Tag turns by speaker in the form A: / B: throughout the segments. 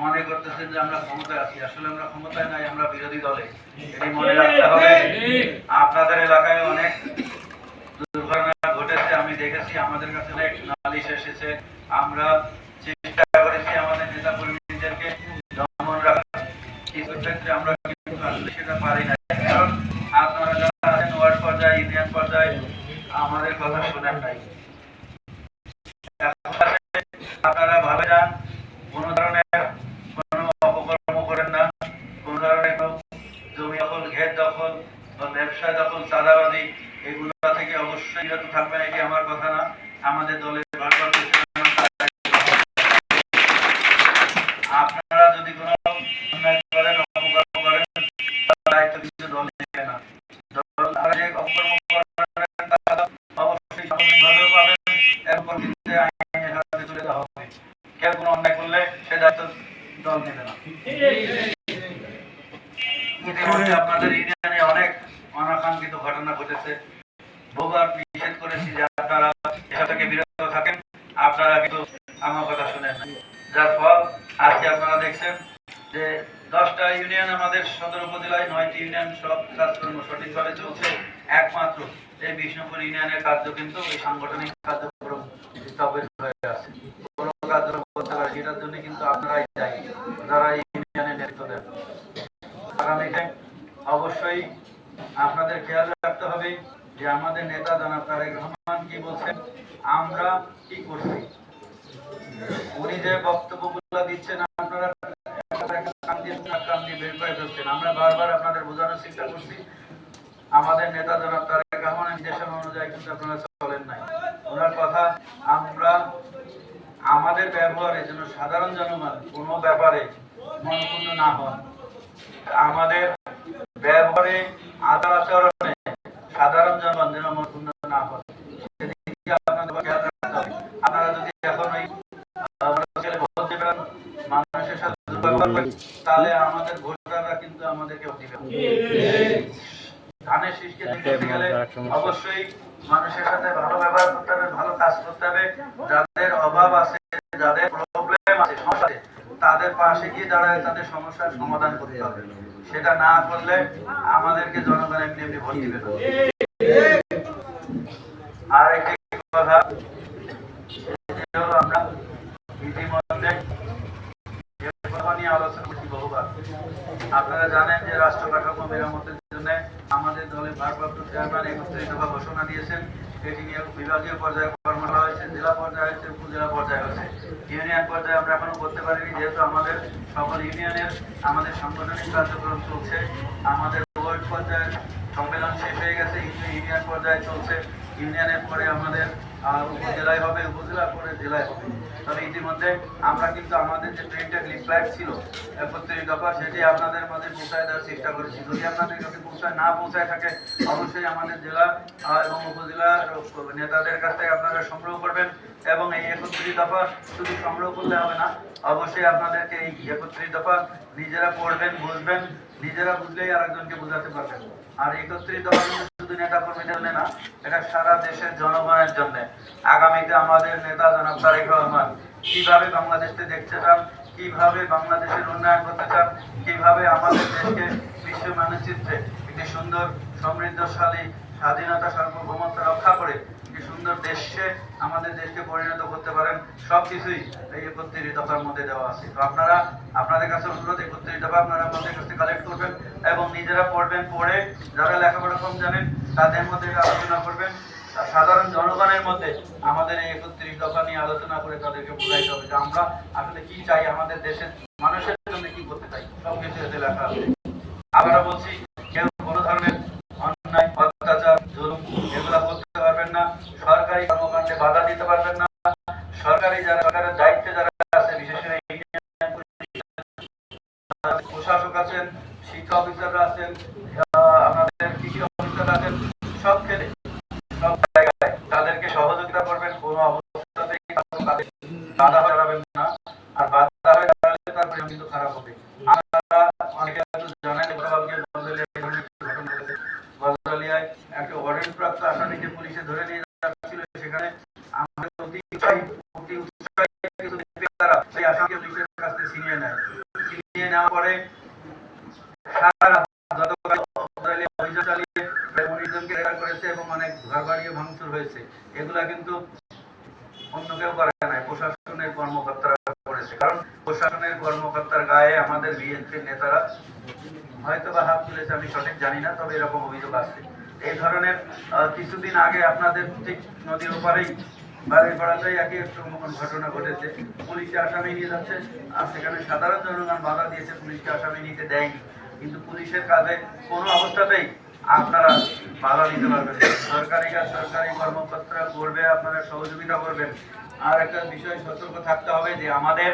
A: মনে করতেছেন যে আমরা ক্ষমতায় আছি। আসলে আমরা ক্ষমতায় নাই, আমরা বিরোধী দলে। এটি মনে রাখতে হবে। আপনাদের এলাকায় অনেক দুর্ঘটনা ঘটেছে, আমি দেখেছি, আমাদের কাছে অনেক নালিশ এসেছে। আমরা চেষ্টা করেছি আমাদের নেতা কর্মীদেরকে দমন রাখার কিছু ক্ষেত্রে আমরা কিন্তু আসলে সেটা পারি না কারণ আপনারা যারা আছেন ওয়ার্ড পর্যায়ে ইউনিয়ন পর্যায়ে আমাদের কথা শোনেন নাই আপনারা ভাবে যান কোন ধরনের কোনো অপকর্ম করেন না কোন ধরনের কোনো জমি দখল ঘের দখল বা ব্যবসা দখল চাঁদাবাজি এগুলো থেকে অবশ্যই বিরত থাকবেন এটি আমার কথা না আমাদের দলের ভারপ্রাপ্ত চেয়ারম্যান আপনারা যদি কোনো অন্যায় করেন অপকর্ম করেন তার দায়িত্ব কিন্তু দল নেবে না দল আর যে অপকর্ম করেন তারা অবশ্যই সাময়িকভাবেও পাবেন এবং পরবর্তীতে আইনের হাতে তুলে দেওয়া হবে কেউ কোনো অন্যায় করলে সে দায়িত্ব দল নেবে না ইতিমধ্যে আপনাদের ইউনিয়নে অনেক অনাকাঙ্ক্ষিত ঘটনা ঘটেছে। বহুবার নিষেধ করেছি যে আপনারা এসব থেকে বিরত থাকেন। আপনারা কিন্তু আমার কথা শুনেন যার ফল, আজকে আপনারা দেখছেন যে দশটা ইউনিয়ন আমাদের সদর উপজেলায়, নয়টি ইউনিয়ন সব কাজকর্ম সঠিকভাবে চলছে। একমাত্র এই বিষ্ণুপুর ইউনিয়নের কার্য কিন্তু সাংগঠনিক কার্যক্রম স্থগিত হয়ে আছে। কোনো কার্যক্রম করতে পারে সেটার জন্য কিন্তু আপনারাই দায়ী যারা এই ইউনিয়নের নেতৃত্ব দেন আগামীতে অবশ্যই আপনাদের খেয়াল রাখতে হবে যে আমাদের নেতা জনাব তারেক রহমান কি বলছেন, আমরা কি করছি? উনি যে বক্তব্যগুলো দিচ্ছেন, আপনারা আমাদের নেতা জনাব তারেক রহমানের নির্দেশনা অনুযায়ী কিন্তু আপনারা চলেন নাই। ওনার কথা আমরা, আমাদের ব্যবহারে যেন সাধারণ জনগণ কোনো ব্যাপারে মনক্ষুণ্ণ না হন। আমাদের ব্যবহারে আচার আচরণে সাধারণ জনগণ যেন মনক্ষুণ্ণ না। আপনারা যদি এখন ওই মানুষের সাথে দুর্ব্যবহার করেন, তাহলে আমাদের ভোটাররা কিন্তু আমাদেরকে ধানের শীষকে দেখতে গেলে অবশ্যই মানুষের সাথে ভালো ব্যবহার করতে হবে ভালো কাজ করতে হবে। যাদের অভাব আছে যাদের প্রবলেম আছে সমস্যা আছে তাদের পাশে গিয়ে দাঁড়ায় তাদের সমস্যার সমাধান করতে হবে। সেটা না করলে আমাদেরকে জনগণ এমনি এমনি ভোট দিবে আপনারা জানেন যে রাষ্ট্র কাঠামো মেরামতের জন্য আমাদের দলের ভারপ্রাপ্ত চেয়ারম্যান একত্রিশ দফা ঘোষণা দিয়েছেন। এটি নিয়ে বিভাগীয় পর্যায়ে কর্মশালা হয়েছে জেলা পর্যায়ে হয়েছে উপজেলা পর্যায়ে হয়েছে ইউনিয়ন পর্যায়ে আমরা এখনও করতে পারিনি, যেহেতু আমাদের সকল ইউনিয়নের আমাদের সাংগঠনিক কার্যক্রম চলছে। আমাদের ওয়ার্ড পর্যায়ে সম্মেলন শেষ হয়ে গেছে, ইউনিয়ন পর্যায়ে চলছে। ইউনিয়নের পরে আমাদের আহ, উপজেলায় হবে পরে জেলায় হবে। তবে ইতিমধ্যে আমরা কিন্তু আমাদের যে প্রিন্টেড ছিল একত্রিশ দফা সেটি আপনাদের মাঝে পৌঁছায় দেওয়ার চেষ্টা করেছি। যদি আপনাদের কাছে পৌঁছায় না পৌঁছায় থাকে অবশ্যই আমাদের জেলা এবং উপজেলার নেতাদের কাছ থেকে আপনারা সংগ্রহ করবেন। এবং এই একত্রিশ দফা শুধু সংগ্রহ করলে হবে না অবশ্যই আপনাদেরকে এই একত্রিশ দফা নিজেরা পড়বেন বুঝবেন নিজেরা বুঝলেই আরেকজনকে বোঝাতে পারবেন। আর একত্রিশ দফা নেতা কর্মীদের জন্য না, এটা সারা দেশের জনগণের জন্য। আগামীতে আমাদের নেতা জনাব তারেক রহমান কীভাবে বাংলাদেশকে দেখতে চান, কীভাবে বাংলাদেশের উন্নয়ন করতে চান, কীভাবে আমাদের দেশকে বিশ্ব মানচিত্রে একটি সুন্দর, সমৃদ্ধশালী, স্বাধীনতা সার্বভৌমত্ব রক্ষা করে একটি সুন্দর দেশে আমাদের দেশকে পরিণত করতে পারেন, সবকিছুই এই একত্রিশ দফার মধ্যে দেওয়া আছে। তো আপনারা, আপনাদের কাছে অনুরোধ, একত্রিশ দফা আপনারা আমাদের কাছে কালেক্ট করবেন এবং নিজেরা পড়বেন, পড়ে যারা লেখাপড়া কম জানেন তাদের মধ্যে আলোচনা করবেন সাধারণ জনগণের মধ্যে আমাদের এই একত্রিশ দফা নিয়ে আলোচনা করে তাদেরকে বোঝাইতে হবে যে আমরা আসলে কি চাই, আমাদের দেশের মানুষের জন্য কি করতে চাই, সবকিছু এতে লেখা আছে। আবারও বলছি, কেউ কোনো ধরনের অন্যায়, অত্যাচার, জুলুম এগুলা করতে পারবেন না, সরকারি কর্মকাণ্ডে বাধা দিতে পারবেন না, সরকারি যারা সরকারের দায়িত্বে যারা আছে, বিশেষ করে প্রশাসক আছেন, শিক্ষা অফিসাররা আছেন আহ, আমাদের কৃষি অফিসার আছেন সব ক্ষেত্রে সব জায়গায় তাদেরকে সহযোগিতা করবেন কোনো অবস্থাতেই কারও কাজে বাধা দাঁড়াবেন না আর বাধা হয়ে দাঁড়ালে তার পরিণাম কিন্তু খারাপ হবে আপনারা অনেকে হয়তো জানেন গতকালকে বদলিয়া এই ধরনের একটি ঘটনা ঘটেছে বদলিয়ায় একটা ওয়ারেন্ট প্রাপ্ত আসামিকে পুলিশে ধরে নিয়ে যাচ্ছিল সেখানে আমাদের অতি উৎসাহী অতি উৎসাহী কিছু ব্যক্তি তারা সেই আসামিকে পুলিশের কাছে কর্মকর্তারা করেছে। কারণ প্রশাসনের কর্মকর্তার গায়ে আমাদের বিএনপির নেতারা হয়তো বা হাত তুলেছে, আমি সঠিক জানি না, তবে এরকম অভিযোগ আসছে। এই ধরনের কিছুদিন আগে আপনাদের ঠিক নদীর ওপারেই বাড়ির পাড়াতেই একটু ঘটনা ঘটেছে। পুলিশে আসামি নিয়ে যাচ্ছে, আর সেখানে সাধারণ জনগণ বাধা দিয়েছে, পুলিশকে আসামি নিতে দেয়নি। কিন্তু পুলিশের কাজে কোনো অবস্থাতেই আপনারা বাধা দিতে পারবেন সরকারি কাজ সরকারি কর্মকর্তারা করবে, আপনারা সহযোগিতা করবেন। আর একটা বিষয় সতর্ক থাকতে হবে যে আমাদের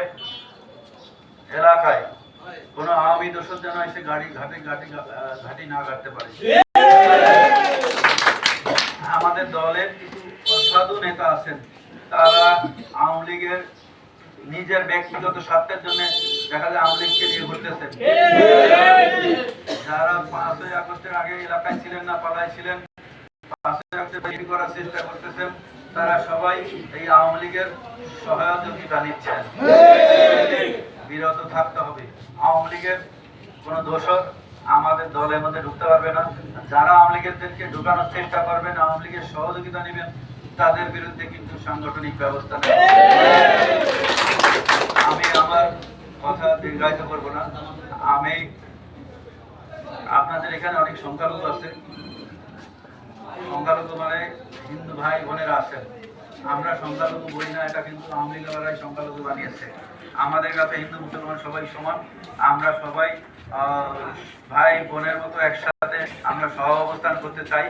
A: এলাকায় কোনো আওয়ামী দোষর যেন এসে গাড়ি ঘাটে ঘাটি ঘাটি না ঘাটতে পারে। আমাদের দলের কিছু নেতা আছেন, তারা আওয়ামী লীগের নিজের ব্যক্তিগত স্বার্থের জন্য দেখা যায় আওয়ামী লীগকে নিয়ে ঘুরতেছেন। যারা পাঁচই আগস্টের আগে এলাকায় ছিলেন না, পালায় ছিলেন, পাঁচই আগস্টে করার চেষ্টা করতেছেন তারা সবাই এই আওয়ামী লীগের সহায়তা নিচ্ছেন বিরত থাকতে হবে। আওয়ামী লীগের কোনো দোষর আমাদের দলের মধ্যে ঢুকতে পারবে না। যারা আওয়ামী লীগেরদেরকে ঢুকানোর চেষ্টা করবেন, আওয়ামী লীগের সহযোগিতা নেবেন, তাদের বিরুদ্ধে কিন্তু সাংগঠনিক ব্যবস্থা নেবে আমি আমার কথা দীর্ঘায়িত করব না। আমি আপনাদের এখানে অনেক সংখ্যালঘু আছে। সংখ্যালঘু মানে হিন্দু ভাই বোনেরা আছেন। আমরা সংখ্যালঘু বলি না, এটা কিন্তু আওয়ামী লীগেরাই সংখ্যালঘু বানিয়েছে। আমাদের কাছে হিন্দু, মুসলমান সবাই সমান। আমরা সবাই ভাই বোনের মতো একসাথে আমরা সহ অবস্থান করতে চাই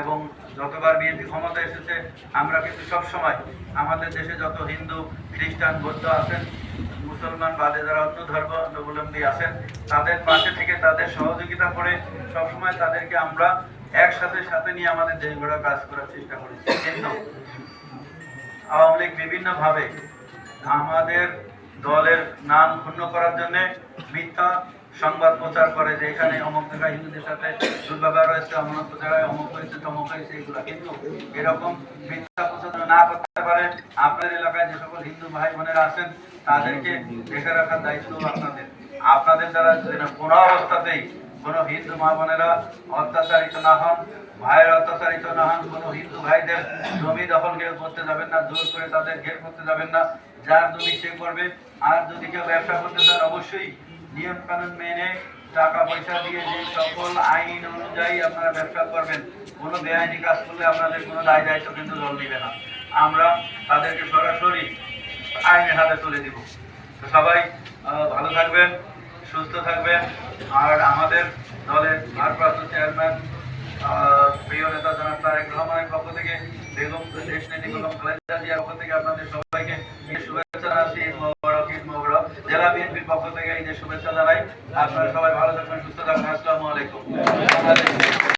A: এবং যতবার বিএনপি ক্ষমতা এসেছে, আমরা কিন্তু সব সময় আমাদের দেশে যত হিন্দু, খ্রিস্টান, বৌদ্ধ আছেন, মুসলমান বাদে যারা অন্য ধর্ম অবলম্বী আছেন, তাদের পাশে থেকে তাদের সহযোগিতা করে সবসময় তাদেরকে আমরা একসাথে সাথে নিয়ে আমাদের দেশ গড়া কাজ করার চেষ্টা করেছি কিন্তু আওয়ামী লীগ বিভিন্ন ভাবে আমাদের দলের নাম ক্ষুণ্ণ করার জন্য মিথ্যা সংবাদ প্রচার করে যে এখানে অমুক জায়গায় হিন্দুদের সাথে দুর্ব্যবহার হয়েছে অমুক জায়গায় অমুক হয়েছে, তমুক হয়েছে, এগুলো কিন্তু এরকম মিথ্যা প্রচার না করতে পারে আপনার এলাকায় যে সকল হিন্দু ভাই বোনেরা আছেন, তাদেরকে দেখে রাখার দায়িত্ব আপনাদের। আপনাদের দ্বারা কোনো অবস্থাতেই কোনো হিন্দু মা বোনেরা অত্যাচারিত না হন, ভাইয়ের অত্যাচারিত না হন, কোনো হিন্দু ভাইদের জমি দখল কেউ করতে যাবেন না, জোর করে তাদের ঘের করতে যাবেন না। যার জমি সে করবে, আর যদি কেউ ব্যবসা করতে চান অবশ্যই নিয়ম কানুন মেনে টাকা পয়সা দিয়ে যে সকল আইন অনুযায়ী আপনারা ব্যবসা করবেন, কোনো বেআইনি কাজ করলে আপনাদের কোনো দায় দায়িত্ব কিন্তু দল নিবে না। আমরা তাদেরকে সরাসরি আইনের হাতে তুলে দিব। তো সবাই ভালো থাকবেন। সুস্থ থাকবেন। আর আমাদের দলের ভারপ্রাপ্ত চেয়ারম্যান প্রিয় নেতা জনাব তারেক রহমানের পক্ষ থেকে বেগম দেশ পক্ষ থেকে আপনাদের সবাইকে শুভেচ্ছা জানাচ্ছি। জেলা বিএনপির পক্ষ থেকে ঈদের শুভেচ্ছা জানাই, আপনারা সবাই ভালো থাকবেন, সুস্থ থাকবেন। আসসালামু আলাইকুম।